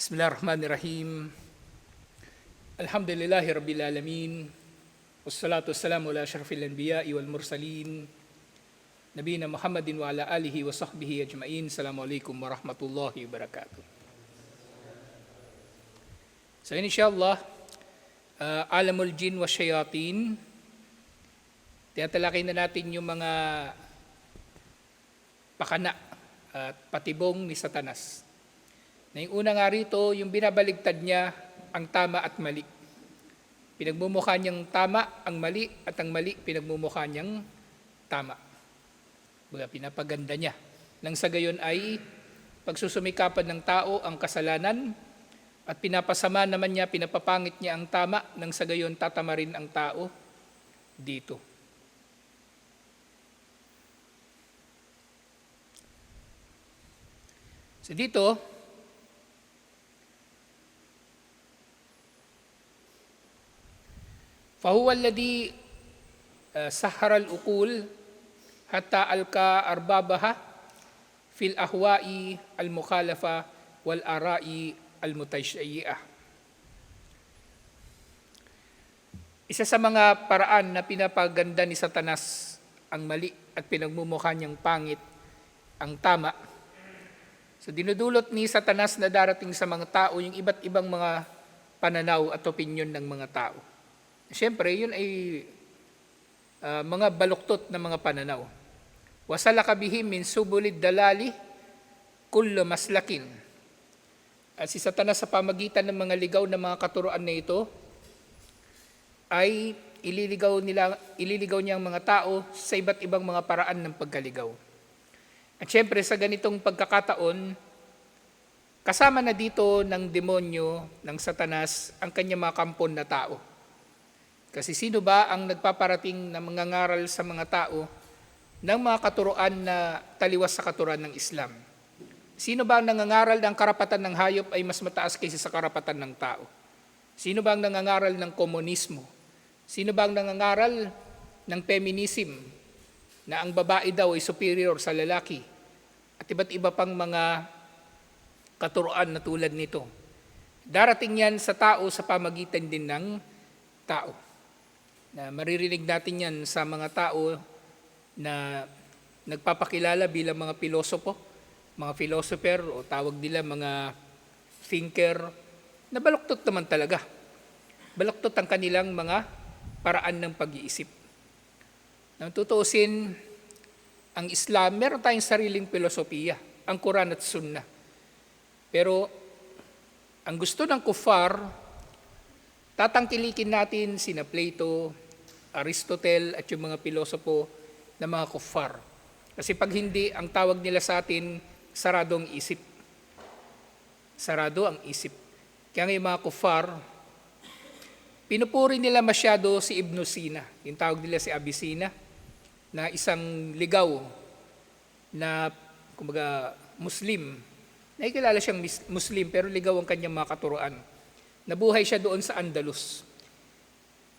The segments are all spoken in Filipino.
Bismillahirrahmanirrahim. Alhamdulillahi Rabbil Alamin. Wassalatu wassalamu ala asyrafil anbiya'i wal mursalin. Nabiyina Muhammadin wa ala alihi wa sahbihi ajma'in. Assalamualaikum warahmatullahi wabarakatuh. So inshallah, uh, alamul jin wa shayatin. Tinatalakay na natin yung mga pakana at patibong ni Satanas. Na yung una nga rito, yung binabaligtad niya ang tama at mali. Pinagmumukha niyang tama ang mali at ang mali pinagmumukha niyang tama. Baga pinapaganda niya. Nang sa gayon ay pagsusumikapan ng tao ang kasalanan at pinapasama naman niya, pinapapangit niya ang tama nang sa gayon tatama rin ang tao dito. So dito, فهو الذي سحر الأقول حتى ألقى أربابها في الأهواء المخالفة والآراء المتشيئة. Isa sa mga paraan na pinapaganda ni Satanas ang mali at pinagmumukha niyang pangit ang tama. So dinudulot ni Satanas na darating sa mga tao yung iba't ibang mga pananaw at opinyon ng mga tao. Siyempre, yun ay uh, mga baluktot na mga pananaw. Wasala kabihim min subulid dalali kullo maslakin. At si Satanas sa pamagitan ng mga ligaw na mga katuroan na ito ay ililigaw, nila, ililigaw niya ang mga tao sa iba't ibang mga paraan ng pagkaligaw. At siyempre sa ganitong pagkakataon, kasama na dito ng demonyo, ng satanas, ang kanyang mga kampon na tao. Kasi sino ba ang nagpaparating na mangangaral sa mga tao ng mga katuroan na taliwas sa katuroan ng Islam? Sino ba ang nangangaral ng karapatan ng hayop ay mas mataas kaysa sa karapatan ng tao? Sino ba ang nangangaral ng komunismo? Sino ba ang nangangaral ng feminism na ang babae daw ay superior sa lalaki? At iba't iba pang mga katuroan na tulad nito. Darating yan sa tao sa pamagitan din ng tao na maririnig natin yan sa mga tao na nagpapakilala bilang mga pilosopo, mga philosopher o tawag nila mga thinker, na baluktot naman talaga. Baluktot ang kanilang mga paraan ng pag-iisip. Nang tutuusin, ang Islam, meron tayong sariling filosofiya, ang Quran at Sunnah. Pero ang gusto ng kufar, tatangkilikin natin sina Plato, Aristotle at yung mga pilosopo na mga kuffar. Kasi pag hindi, ang tawag nila sa atin, sarado ang isip. Sarado ang isip. Kaya nga yung mga kuffar, pinupuri nila masyado si Ibn Sina. Yung tawag nila si Abyssina, na isang ligaw na, kumbaga, Muslim. Nakikilala siyang Muslim, pero ligaw ang kanyang mga katuroan. Nabuhay siya doon sa Andalus.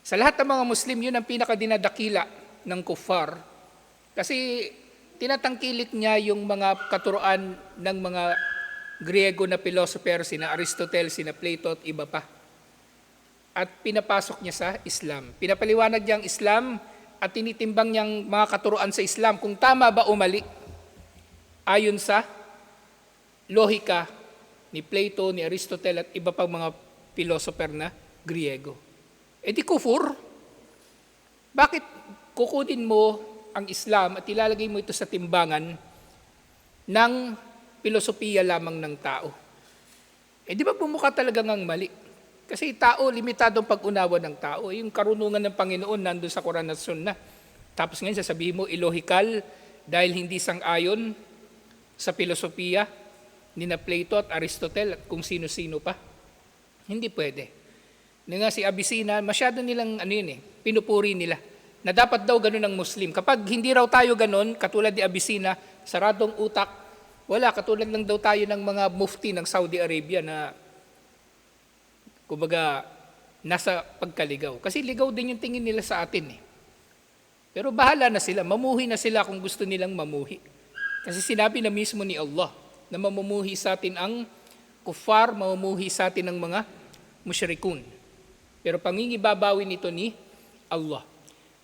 Sa lahat ng mga Muslim, yun ang pinakadinadakila ng kuffar. Kasi tinatangkilik niya yung mga katuroan ng mga Griego na philosopher, sina Aristotle, sina Plato at iba pa. At pinapasok niya sa Islam. Pinapaliwanag niya ang Islam at tinitimbang niyang mga katuroan sa Islam kung tama ba o mali. Ayon sa lohika ni Plato, ni Aristotle at iba pang mga philosopher na Griego. E di kufur. Bakit kukunin mo ang Islam at ilalagay mo ito sa timbangan ng filosofiya lamang ng tao? Eh di ba bumuka talaga ng mali? Kasi tao, limitadong pag-unawa ng tao. Yung karunungan ng Panginoon nandun sa Quran at Sunnah. Tapos ngayon sasabihin mo, illogical dahil hindi sang-ayon sa filosofiya ni na Plato at Aristotle at kung sino-sino pa. Hindi pwede. Nga si Abyssina, masyado nilang ano yun eh, pinupuri nila. Na dapat daw ganun ang Muslim. Kapag hindi raw tayo ganun, katulad ni Abyssina, saradong utak, wala, katulad lang daw tayo ng mga mufti ng Saudi Arabia na kumbaga nasa pagkaligaw. Kasi ligaw din yung tingin nila sa atin eh. Pero bahala na sila, mamuhi na sila kung gusto nilang mamuhi. Kasi sinabi na mismo ni Allah na mamumuhi sa atin ang kufar, mamumuhi sa atin ng mga musyrikun. Pero pangingibabawi nito ni Allah.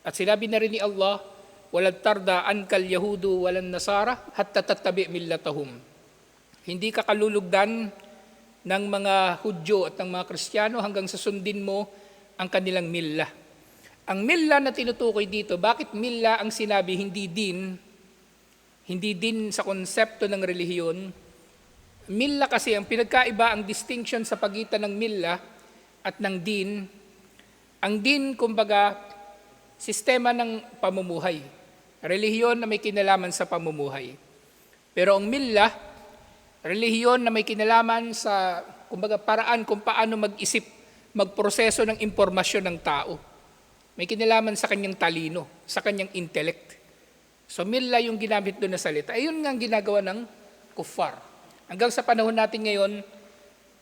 At sinabi na rin ni Allah, walad tarda ankal yahudu walan nasara hatta tattabi millatahum. Hindi ka kalulugdan ng mga Hudyo at ng mga Kristiyano hanggang sa sundin mo ang kanilang milla. Ang milla na tinutukoy dito, bakit milla ang sinabi hindi din, hindi din sa konsepto ng relihiyon? Milla kasi, ang pinagkaiba, ang distinction sa pagitan ng milla at ng din, ang din, kumbaga, sistema ng pamumuhay. Relihiyon na may kinalaman sa pamumuhay. Pero ang milla, relihiyon na may kinalaman sa, kumbaga, paraan kung paano mag-isip, magproseso ng impormasyon ng tao. May kinalaman sa kanyang talino, sa kanyang intellect. So milla yung ginamit doon na salita. Ayun nga ang ginagawa ng kuffar. Hanggang sa panahon natin ngayon,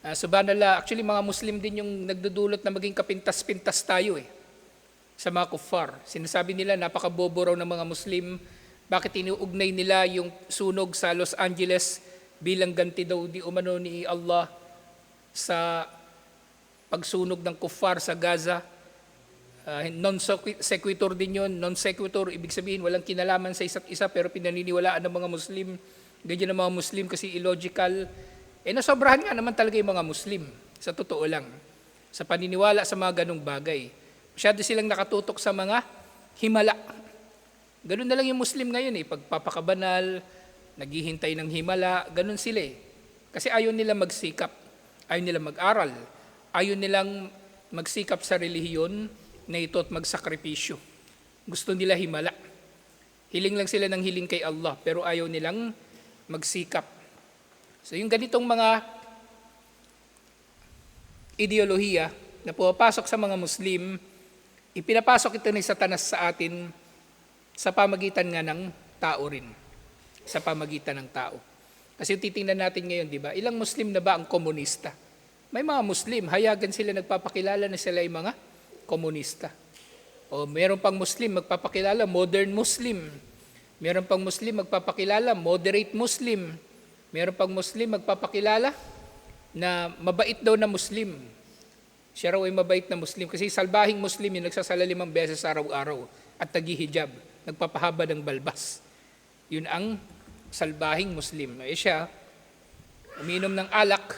uh, subhanallah, actually mga Muslim din yung nagdudulot na maging kapintas-pintas tayo eh sa mga kuffar. Sinasabi nila napakabobo raw ng mga Muslim. Bakit inuugnay nila yung sunog sa Los Angeles bilang ganti daw di umano ni Allah sa pagsunog ng kuffar sa Gaza? Uh, non sequitur din yun. Non sequitur, ibig sabihin walang kinalaman sa isa't isa pero pinaniniwalaan ng mga Muslim. Ganyan ng mga Muslim kasi illogical. Eh nasobrahan nga naman talaga yung mga Muslim. Sa totoo lang. Sa paniniwala sa mga ganong bagay. Masyado silang nakatutok sa mga himala. Ganun na lang yung Muslim ngayon eh. Pagpapakabanal, naghihintay ng himala, ganun sila eh. Kasi ayaw nila magsikap. Ayaw nila mag-aral. Ayaw nilang magsikap sa relihiyon na ito at magsakripisyo. Gusto nila himala. Hiling lang sila ng hiling kay Allah, pero ayaw nilang magsikap. So yung ganitong mga ideolohiya na pumapasok sa mga Muslim, ipinapasok ito ni Satanas sa atin sa pamagitan nga ng tao rin. Sa pamagitan ng tao. Kasi titingnan natin ngayon, di ba? Ilang Muslim na ba ang komunista? May mga Muslim, hayagan sila nagpapakilala na sila ay mga komunista. O meron pang Muslim magpapakilala, modern Muslim. Meron pang Muslim magpapakilala, moderate Muslim. Meron pang Muslim magpapakilala na mabait daw na Muslim. Siya raw ay mabait na Muslim kasi salbahing Muslim yung nagsasala limang beses araw-araw at tagihijab, nagpapahaba ng balbas. Yun ang salbahing Muslim. Eh siya, uminom ng alak,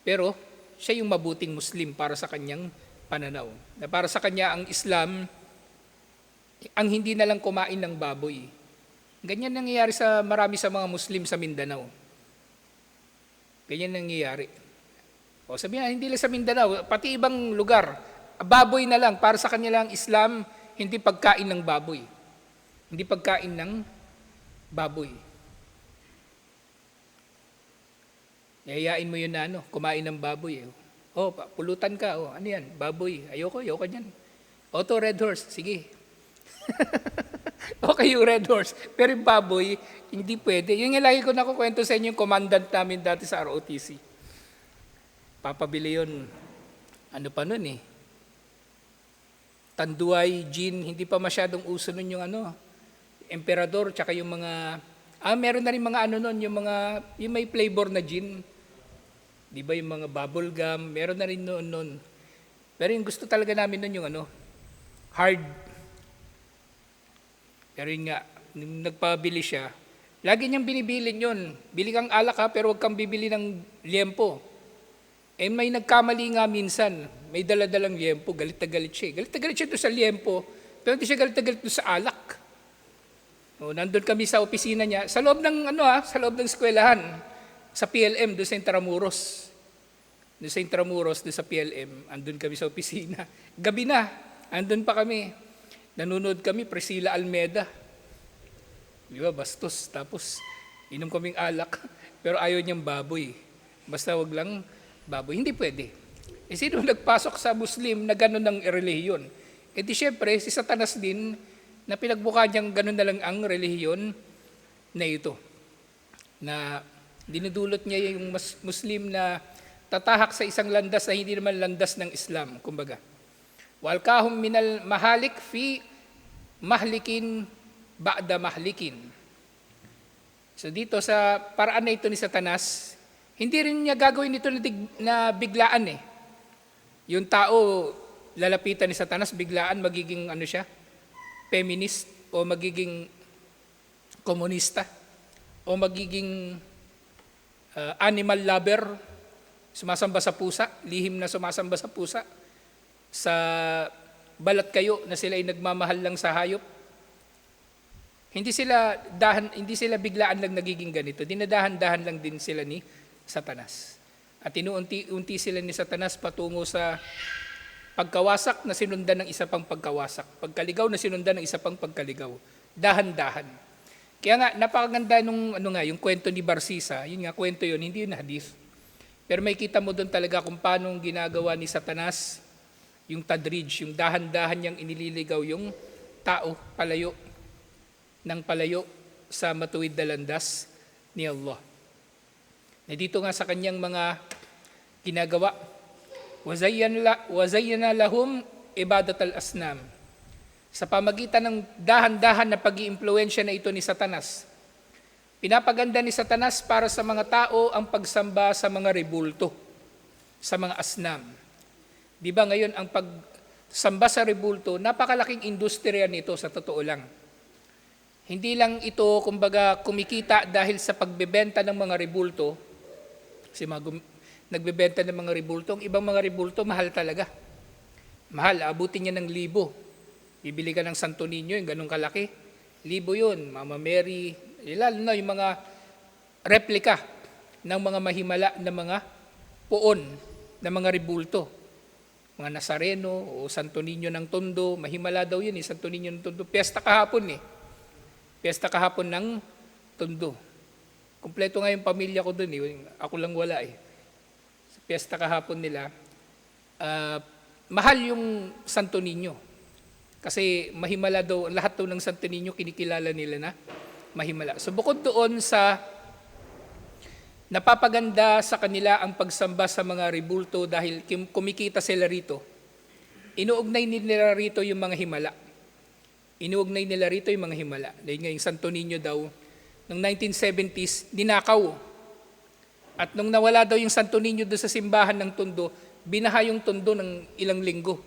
pero siya yung mabuting Muslim para sa kanyang pananaw. Na para sa kanya ang Islam, ang hindi na lang kumain ng baboy. Ganyan nangyayari sa marami sa mga Muslim sa Mindanao. Ganyan nangyayari. O sabi na, hindi lang sa Mindanao, pati ibang lugar, baboy na lang, para sa kanya lang Islam, hindi pagkain ng baboy. Hindi pagkain ng baboy. Yayain mo yun na ano, kumain ng baboy. Eh. Oh, pulutan ka. Oh, ano yan? Baboy. Ayoko, ayoko niyan. Auto red horse. Sige. okay yung red horse. Pero yung baboy, hindi pwede. Yung yung lagi ko nakukwento sa inyo yung commandant namin dati sa ROTC. Papabili yun. Ano pa nun eh? Tanduay, gin, hindi pa masyadong uso nun yung ano, emperador, tsaka yung mga, ah, meron na rin mga ano nun, yung mga, yung may flavor na gin. Di ba yung mga bubble gum, meron na rin noon noon. Pero yung gusto talaga namin noon yung ano, hard. Pero yun nga, nagpabili siya, lagi niyang binibilin yun. Bili kang alak ha, pero huwag kang bibili ng liempo. Eh may nagkamali nga minsan, may daladalang liempo, galit na galit siya. Galit na galit siya doon sa liempo, pero hindi siya galit na galit doon sa alak. O, nandun kami sa opisina niya, sa loob ng ano ha, sa loob ng eskwelahan, sa PLM, doon sa Intramuros. Doon sa Intramuros, doon sa PLM, andun kami sa opisina. Gabi na, andun pa kami. Nanonood kami, Priscilla Almeda. Di ba, bastos. Tapos, inom kaming alak. Pero ayaw niyang baboy. Basta wag lang baboy. Hindi pwede. Eh, sino nagpasok sa Muslim na gano'n ng relihiyon? Eh di syempre, si Satanas din, na pinagbuka niyang gano'n na lang ang relihiyon na ito. Na dinudulot niya yung Muslim na tatahak sa isang landas na hindi naman landas ng Islam, kumbaga. Walkahum minal mahalik fi mahlikin ba'da mahlikin. So dito sa paraan na ito ni Satanas, Hindi rin niya gagawin ito na, biglaan eh. Yung tao, lalapitan ni Satanas, biglaan magiging ano siya, feminist o magiging komunista o magiging uh, animal lover, sumasamba sa pusa, lihim na sumasamba sa pusa, sa balat kayo na sila ay nagmamahal lang sa hayop. Hindi sila dahan, hindi sila biglaan lang nagiging ganito. Dinadahan-dahan lang din sila ni Satanas. At inuunti-unti sila ni Satanas patungo sa pagkawasak na sinundan ng isa pang pagkawasak. Pagkaligaw na sinundan ng isa pang pagkaligaw. Dahan-dahan. Kaya nga, napakaganda nung ano nga, yung kwento ni Barsisa, yun nga, kwento yun, hindi yun hadith. Pero may kita mo doon talaga kung paano ginagawa ni Satanas yung tadrij, yung dahan-dahan niyang inililigaw yung tao palayo ng palayo sa matuwid na landas ni Allah. Na dito nga sa kanyang mga ginagawa, wazayyana lahum ibadat al-asnam. Sa pamagitan ng dahan-dahan na pag iimpluwensya na ito ni Satanas, pinapaganda ni Satanas para sa mga tao ang pagsamba sa mga rebulto, sa mga asnam. Di ba ngayon ang pagsamba sa rebulto, napakalaking industriya nito sa totoo lang. Hindi lang ito, kumbaga, kumikita dahil sa pagbebenta ng mga rebulto, kasi mga nagbebenta ng mga rebulto, ang ibang mga rebulto, mahal talaga. Mahal, abutin niya ng libo. Bibili ka ng Santo Niño, yung ganun kalaki. Libo yun, Mama Mary, eh, lalo na yung mga replika ng mga mahimala na mga puon na mga rebulto. Mga Nazareno o Santo Niño ng Tondo, mahimala daw yun eh, Santo Niño ng Tondo. Piyesta kahapon eh. Piyesta kahapon ng Tondo. Kompleto nga yung pamilya ko doon eh. Ako lang wala eh. Sa piyesta kahapon nila, ah, mahal yung Santo Niño. Kasi mahimala daw, lahat daw ng Santo Niño kinikilala nila na mahimala. So bukod doon sa napapaganda sa kanila ang pagsamba sa mga rebulto dahil kumikita sila rito, inuugnay nila rito yung mga himala. Inuugnay nila rito yung mga himala. Dahil nga yung Santo Niño daw, noong 1970s, ninakaw. At nung nawala daw yung Santo Niño doon sa simbahan ng Tondo, binaha yung Tondo ng ilang linggo.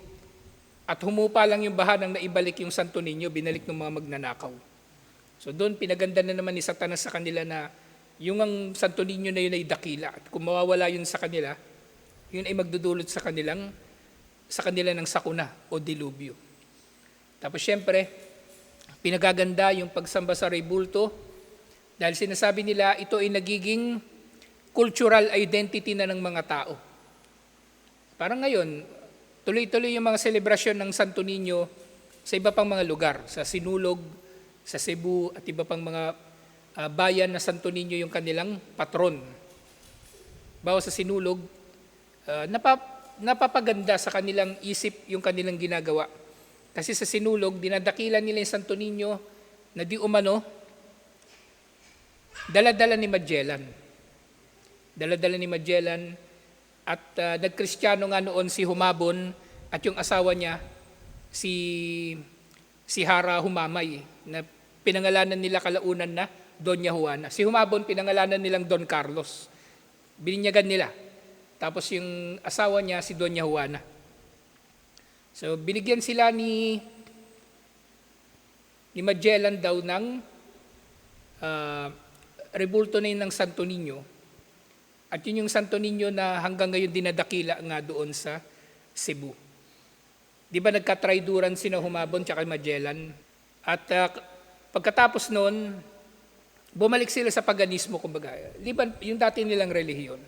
At humupa lang yung baha nang naibalik yung Santo Niño, binalik ng mga magnanakaw. So doon pinaganda na naman ni Satanas sa kanila na yung ang Santo Niño na yun ay dakila. At kung mawawala yun sa kanila, yun ay magdudulot sa kanilang sa kanila ng sakuna o dilubyo. Tapos syempre, pinagaganda yung pagsamba sa rebulto dahil sinasabi nila ito ay nagiging cultural identity na ng mga tao. Parang ngayon, tuloy-tuloy yung mga selebrasyon ng Santo Niño sa iba pang mga lugar, sa Sinulog, sa Cebu at iba pang mga ah, bayan na Santo Niño yung kanilang patron. Bawa sa Sinulog, ah, napap- napapaganda sa kanilang isip yung kanilang ginagawa. Kasi sa Sinulog, dinadakilan nila yung Santo Niño na di umano, dala-dala ni Magellan. Dala-dala ni Magellan at uh, nagkristyano nga noon si Humabon at yung asawa niya si si Hara Humamay na pinangalanan nila kalaunan na Doña Juana. Si Humabon pinangalanan nilang Don Carlos. Bininyagan nila. Tapos yung asawa niya si Doña Juana. So binigyan sila ni ni Magellan daw ng uh, rebulto na yun ng Santo Niño. At yun yung Santo Niño na hanggang ngayon dinadakila nga doon sa Cebu. Di ba nagkatrayduran sina Humabon tsaka Magellan? At uh, pagkatapos noon, bumalik sila sa paganismo, kumbaga. Liban, yung dati nilang relihiyon.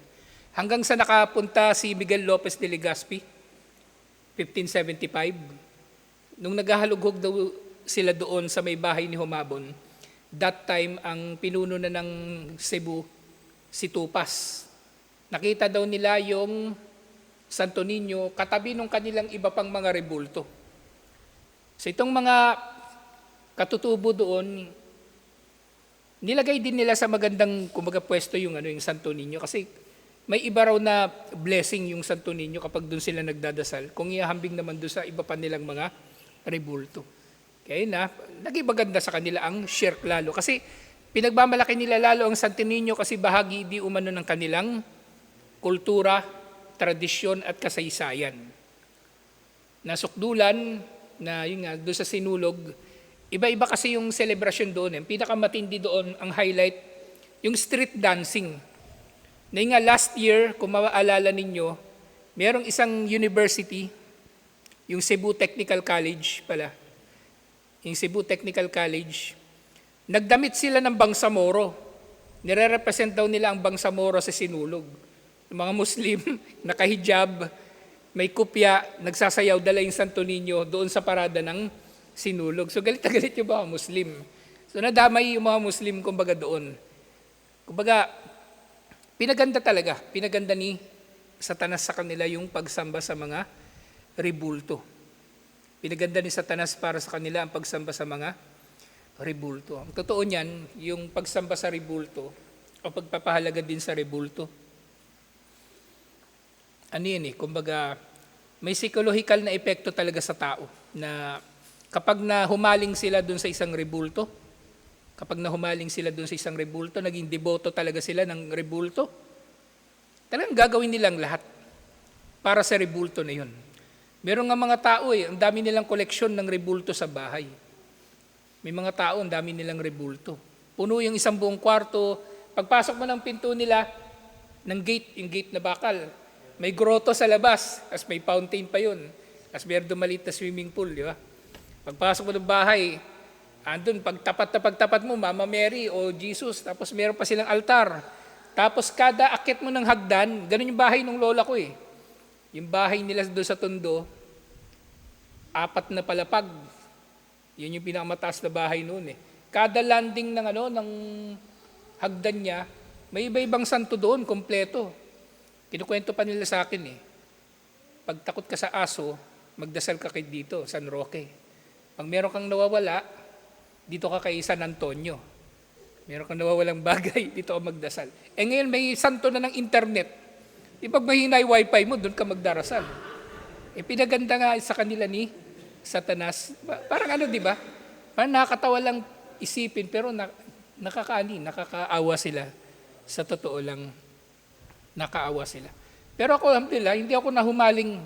Hanggang sa nakapunta si Miguel Lopez de Legazpi, 1575. Nung naghahalughog daw sila doon sa may bahay ni Humabon, that time ang pinuno na ng Cebu, si Tupas. Nakita daw nila yung Santo Niño katabi ng kanilang iba pang mga rebulto. So itong mga katutubo doon, nilagay din nila sa magandang kumaga pwesto yung ano yung Santo Niño kasi may iba raw na blessing yung Santo Niño kapag doon sila nagdadasal. Kung ihahambing naman doon sa iba pa nilang mga rebulto. Kaya na, naging maganda sa kanila ang shirk lalo. Kasi pinagmamalaki nila lalo ang Santo Niño kasi bahagi di umano ng kanilang kultura, tradisyon at kasaysayan. Nasukdulan na yun nga, doon sa sinulog, iba-iba kasi yung celebration doon. Ang pinakamatindi doon, ang highlight, yung street dancing. Na nga, last year, kung maaalala ninyo, merong isang university, yung Cebu Technical College pala, yung Cebu Technical College, nagdamit sila ng Bangsamoro. Nire-represent daw nila ang Bangsamoro sa sinulog. Yung mga Muslim, nakahijab, may kupya, nagsasayaw, dala yung Santo Niño doon sa parada ng sinulog. So galit na galit yung mga Muslim. So nadamay yung mga Muslim kumbaga doon. Kumbaga, pinaganda talaga, pinaganda ni Satanas sa kanila yung pagsamba sa mga ribulto. Pinaganda ni Satanas para sa kanila ang pagsamba sa mga ribulto. Ang totoo niyan, yung pagsamba sa ribulto o pagpapahalaga din sa ribulto. Ano yun eh, kumbaga may psychological na epekto talaga sa tao na kapag na humaling sila dun sa isang ribulto, kapag na humaling sila dun sa isang ribulto, naging deboto talaga sila ng ribulto, talagang gagawin nilang lahat para sa ribulto na yun. Meron nga mga tao eh, ang dami nilang koleksyon ng rebulto sa bahay. May mga tao, ang dami nilang rebulto. Puno yung isang buong kwarto. Pagpasok mo ng pinto nila, ng gate, yung gate na bakal, may groto sa labas, as may fountain pa yun. As doon maliit na swimming pool, di ba? Pagpasok mo ng bahay, andun, pagtapat na pagtapat mo, Mama Mary o Jesus, tapos meron pa silang altar. Tapos kada akit mo ng hagdan, ganun yung bahay ng lola ko eh. Yung bahay nila doon sa Tondo, apat na palapag. Yun yung pinakamataas na bahay noon eh. Kada landing ng ano ng hagdan niya, may iba-ibang santo doon, kompleto. Kinukwento pa nila sa akin eh. Pag takot ka sa aso, magdasal ka kay dito, San Roque. Pag meron kang nawawala, dito ka kay San Antonio. Meron kang nawawalang bagay, dito ka magdasal. Eh ngayon may santo na ng internet. Di pag mahina yung wifi mo, doon ka magdarasal. Eh pinaganda nga sa kanila ni Satanas. Pa- Parang ano, di ba? Parang nakakatawa lang isipin, pero na, nakakaani, nakakaawa sila. Sa totoo lang, nakaawa sila. Pero ako, alhamdulillah, hindi ako nahumaling,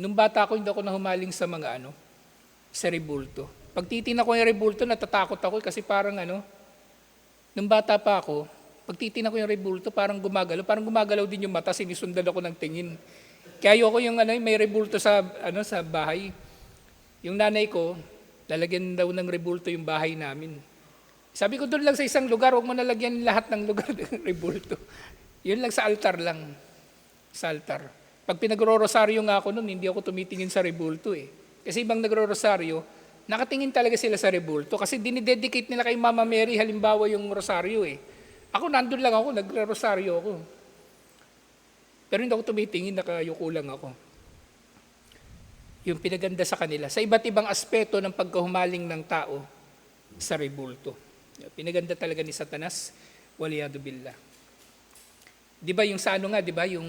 nung bata ako, hindi ako nahumaling sa mga ano, sa rebulto. Pag titina ko yung rebulto, natatakot ako kasi parang ano, nung bata pa ako, pag titina ko yung rebulto, parang gumagalaw. Parang gumagalaw din yung mata, sinisundan ako ng tingin. Kaya ayoko yung ano, may rebulto sa, ano, sa bahay. Yung nanay ko, lalagyan daw ng rebulto yung bahay namin. Sabi ko doon lang sa isang lugar, huwag mo nalagyan lahat ng lugar ng rebulto. Yun lang sa altar lang. Sa altar. Pag pinagro-rosaryo nga ako noon, hindi ako tumitingin sa rebulto eh. Kasi ibang nagro-rosaryo, nakatingin talaga sila sa rebulto kasi dinidedicate nila kay Mama Mary halimbawa yung rosaryo eh. Ako nandun lang ako, nagro-rosaryo ako. Pero hindi ako tumitingin, nakayuko lang ako. Yung pinaganda sa kanila, sa iba't ibang aspeto ng pagkahumaling ng tao sa rebulto. Pinaganda talaga ni Satanas, waliyadu billah. Di ba yung sa ano nga, di ba yung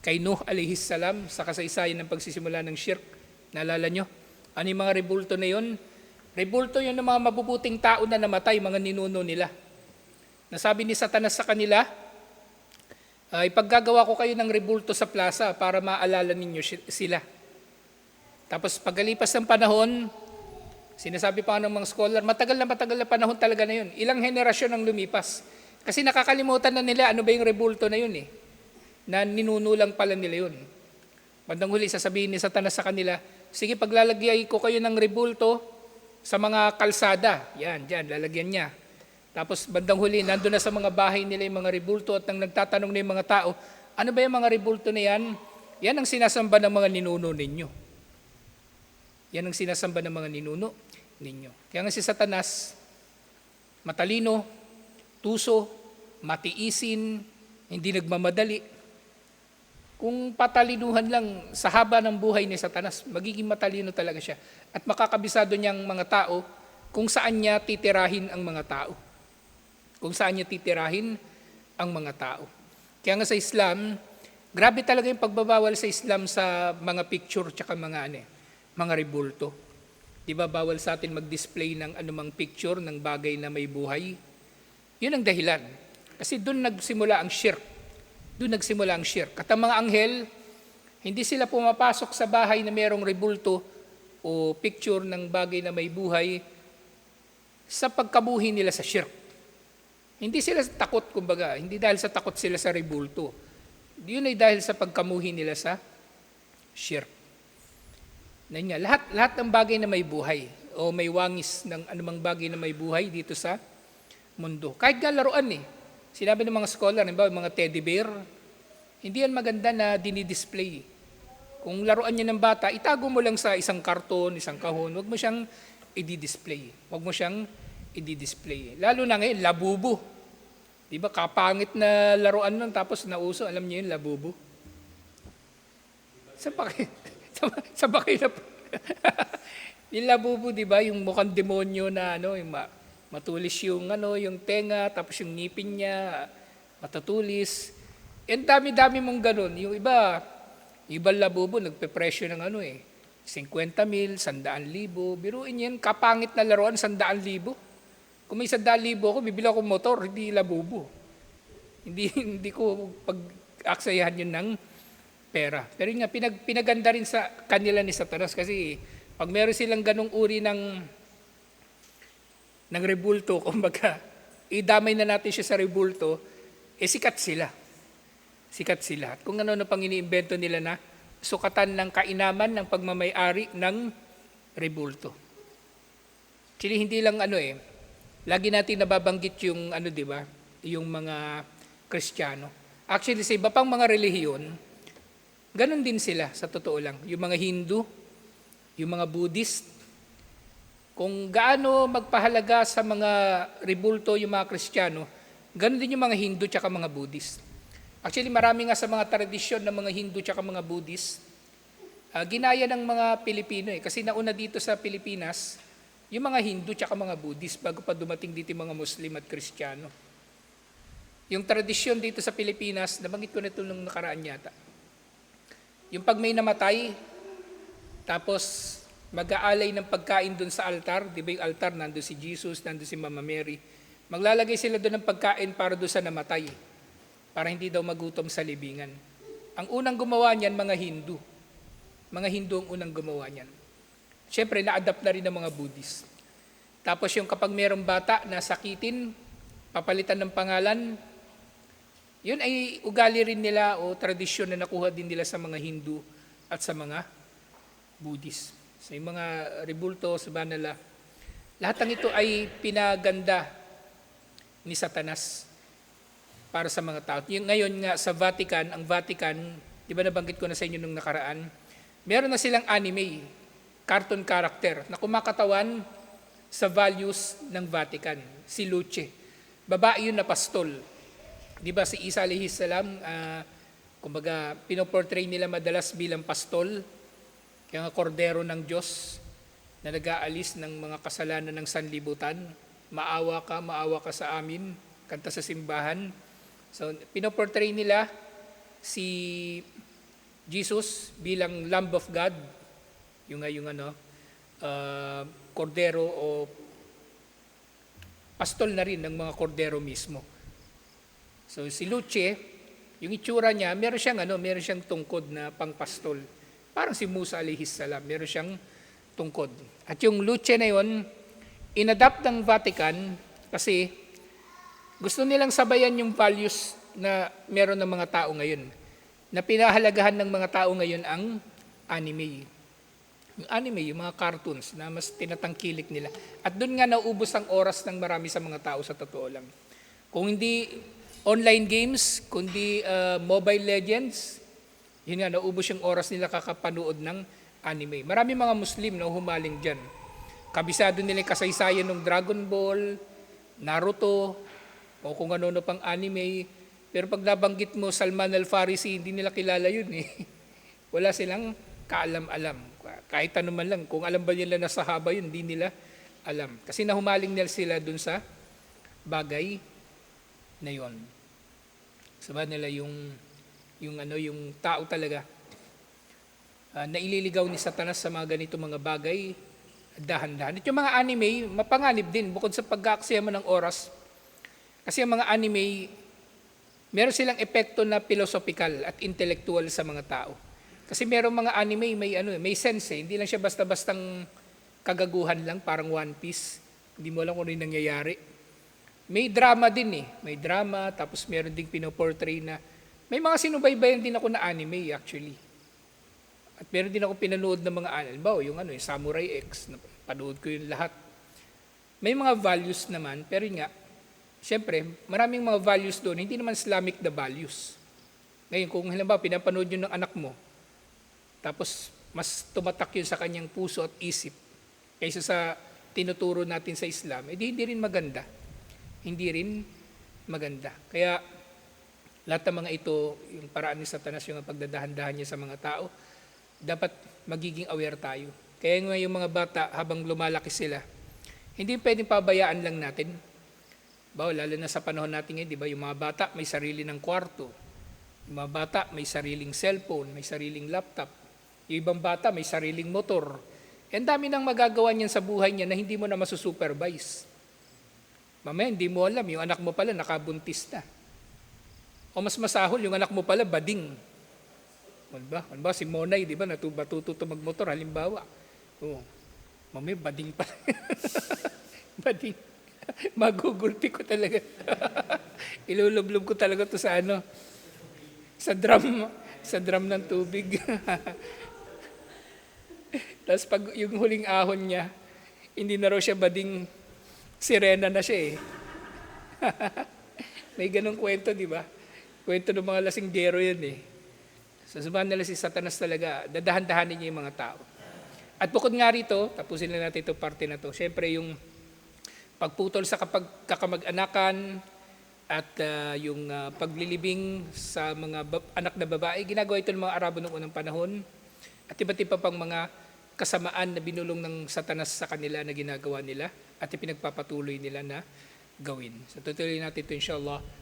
kay Nuh alayhis salam sa kasaysayan ng pagsisimula ng shirk, naalala nyo? Ano yung mga rebulto na yun? Rebulto yun ng mga mabubuting tao na namatay, mga ninuno nila. Nasabi ni Satanas sa kanila, ay paggagawa ko kayo ng rebulto sa plaza para maalala ninyo si- sila. Tapos pagkalipas ng panahon, sinasabi pa ng mga scholar, matagal na matagal na panahon talaga na yun. Ilang henerasyon ang lumipas. Kasi nakakalimutan na nila ano ba yung rebulto na yun eh. Na ninunulang pala nila yun. Bandang huli, sasabihin ni Satanas sa kanila, sige paglalagay ko kayo ng rebulto sa mga kalsada. Yan, dyan, lalagyan niya. Tapos bandang huli, nandun na sa mga bahay nila yung mga rebulto at nang nagtatanong na yung mga tao, ano ba yung mga rebulto na yan? Yan ang sinasamba ng mga ninuno ninyo. Yan ang sinasamba ng mga ninuno ninyo. Kaya nga si Satanas, matalino, tuso, matiisin, hindi nagmamadali. Kung patalinuhan lang sa haba ng buhay ni Satanas, magiging matalino talaga siya. At makakabisado niyang mga tao kung saan niya titirahin ang mga tao. Kung saan niya titirahin ang mga tao. Kaya nga sa Islam, grabe talaga yung pagbabawal sa Islam sa mga picture tsaka mga ano, eh, mga rebulto. Di ba bawal sa atin mag-display ng anumang picture ng bagay na may buhay? Yun ang dahilan. Kasi doon nagsimula ang shirk. Doon nagsimula ang shirk. At ang mga anghel, hindi sila pumapasok sa bahay na mayroong rebulto o picture ng bagay na may buhay sa pagkabuhi nila sa shirk. Hindi sila takot, kumbaga, hindi dahil sa takot sila sa rebulto. Yun ay dahil sa pagkamuhi nila sa shirk. Nga, lahat, lahat ng bagay na may buhay o may wangis ng anumang bagay na may buhay dito sa mundo. Kahit nga laruan eh. Sinabi ng mga scholar, halimbawa, mga teddy bear, hindi yan maganda na dinidisplay. Kung laruan niya ng bata, itago mo lang sa isang karton, isang kahon, huwag mo siyang i-display. Huwag mo siyang i-display. Lalo na ngayon, labubo. Di ba, kapangit na laruan nun, tapos nauso, alam niyo yun, labubo. Sa bakit? sa, sa bakit na yung labubo, di ba, yung mukhang demonyo na ano, yung matulis yung ano, yung tenga, tapos yung ngipin niya, matatulis. And dami-dami mong ganun. Yung iba, yung ibang labubo, nagpe-presyo ng ano eh, 50 mil, 100 libo. Biruin yan, kapangit na laruan, 100 libo. Kung may 100 libo ako, bibili ako motor, hindi labubo. Hindi, hindi ko pag-aksayahan yun ng pera. Pero yun nga, pinag, pinaganda rin sa kanila ni Satanas kasi pag meron silang ganong uri ng ng rebulto, kumbaga, idamay na natin siya sa rebulto, eh sikat sila. Sikat sila. At kung ano na pang iniimbento nila na sukatan ng kainaman ng pagmamayari ng rebulto. Actually, hindi lang ano eh, lagi natin nababanggit yung ano, di ba, yung mga Kristiyano. Actually, sa iba pang mga relihiyon, ganun din sila, sa totoo lang. Yung mga Hindu, yung mga Buddhist, kung gaano magpahalaga sa mga rebulto yung mga Kristiyano, ganun din yung mga Hindu tsaka mga Buddhist. Actually, marami nga sa mga tradisyon ng mga Hindu tsaka mga Buddhist, ah, ginaya ng mga Pilipino eh. Kasi nauna dito sa Pilipinas, yung mga Hindu tsaka mga Buddhist bago pa dumating dito mga Muslim at Kristiyano. Yung tradisyon dito sa Pilipinas, nabanggit ko na ito nung nakaraan yata. Yung pag may namatay, tapos mag-aalay ng pagkain doon sa altar, di ba yung altar, nando si Jesus, nando si Mama Mary. Maglalagay sila doon ng pagkain para doon sa namatay, para hindi daw magutom sa libingan. Ang unang gumawa niyan, mga Hindu. Mga Hindu ang unang gumawa niyan. Siyempre, na-adapt na rin ng mga Buddhist. Tapos yung kapag merong bata na sakitin, papalitan ng pangalan, yun ay ugali rin nila o tradisyon na nakuha din nila sa mga Hindu at sa mga Buddhist. Sa mga rebulto, sa banala, lahat ng ito ay pinaganda ni Satanas para sa mga tao. Yung ngayon nga sa Vatican, ang Vatican, di ba nabanggit ko na sa inyo nung nakaraan, meron na silang anime, cartoon character, na kumakatawan sa values ng Vatican, si Luce. Babae yun na pastol. Di ba si Isa alayhi salam, ah, kumbaga pinoportray nila madalas bilang pastol, nga kordero ng Diyos na nag-aalis ng mga kasalanan ng sanlibutan. Maawa ka, maawa ka sa amin, kanta sa simbahan. So, pinoportray nila si Jesus bilang Lamb of God, yung yung ano, uh, kordero o pastol na rin ng mga kordero mismo. So si Luce, yung itsura niya, meron siyang ano, meron siyang tungkod na pangpastol. Parang si Musa alayhis salam, meron siyang tungkod. At yung Luce na yon, inadapt ng Vatican kasi gusto nilang sabayan yung values na meron ng mga tao ngayon. Na pinahalagahan ng mga tao ngayon ang anime. Yung anime, yung mga cartoons na mas tinatangkilik nila. At doon nga naubos ang oras ng marami sa mga tao sa totoo lang. Kung hindi online games, kundi uh, mobile legends, yun nga, naubos yung oras nila kakapanood ng anime. Marami mga Muslim na humaling dyan. Kabisado nila yung kasaysayan ng Dragon Ball, Naruto, o kung ano pang anime. Pero pag nabanggit mo Salman al-Farisi, hindi nila kilala yun eh. Wala silang kaalam-alam. Kahit ano man lang, kung alam ba nila na sahaba yun, hindi nila alam. Kasi nahumaling nila sila dun sa bagay na yon. Sabi nila yung yung ano yung tao talaga uh, naililigaw ni Satanas sa mga ganito mga bagay dahan-dahan. At yung mga anime, mapanganib din bukod sa pag mo ng oras. Kasi ang mga anime, meron silang epekto na philosophical at intellectual sa mga tao. Kasi meron mga anime may ano, may sense eh. Hindi lang siya basta-bastang kagaguhan lang, parang One Piece. Hindi mo alam kung ano yung nangyayari. May drama din eh. May drama, tapos meron ding pinoportray na may mga sinubaybayan din ako na anime actually. At meron din ako pinanood ng mga anime. Yung ano, yung Samurai X, na panood ko yung lahat. May mga values naman, pero yun nga, Siyempre, maraming mga values doon, hindi naman Islamic na values. Ngayon, kung halimbawa pinapanood yun ng anak mo, tapos mas tumatak yun sa kanyang puso at isip, kaysa sa tinuturo natin sa Islam, edi hindi rin maganda. Hindi rin maganda. Kaya lahat ng mga ito, yung paraan ni Satanas, yung pagdadahan-dahan niya sa mga tao, dapat magiging aware tayo. Kaya nga yung mga bata, habang lumalaki sila, hindi pwedeng pabayaan lang natin Bawa, lalo na sa panahon natin ngayon, di ba, yung mga bata may sarili ng kwarto. Yung mga bata may sariling cellphone, may sariling laptop. Yung ibang bata may sariling motor. Eh, Ang dami nang magagawa niyan sa buhay niya na hindi mo na masusupervise. Mamaya, hindi mo alam, yung anak mo pala nakabuntis na. O mas masahol, yung anak mo pala bading. Ano ba? Ano ba? Si Monay, di ba, natuba tututo magmotor, halimbawa. Oo. Mamaya, bading pala. bading. Magugulpi ko talaga. Ilulublob ko talaga to sa ano, sa drum, sa drum ng tubig. Tapos pag yung huling ahon niya, hindi na raw siya bading sirena na siya eh. May ganong kwento, di ba? Kwento ng mga lasinggero yun eh. Sa subahan nila si Satanas talaga, dadahan-dahanin niya yung mga tao. At bukod nga rito, tapusin na natin itong parte na to. Siyempre yung pagputol sa kapag kakamag-anakan at ah, yung ah, paglilibing sa mga anak na babae, ginagawa ito ng mga Arabo noong unang panahon at iba't iba pang mga kasamaan na binulong ng satanas sa kanila na ginagawa nila at ipinagpapatuloy nila na gawin. So tutuloy natin ito inshallah.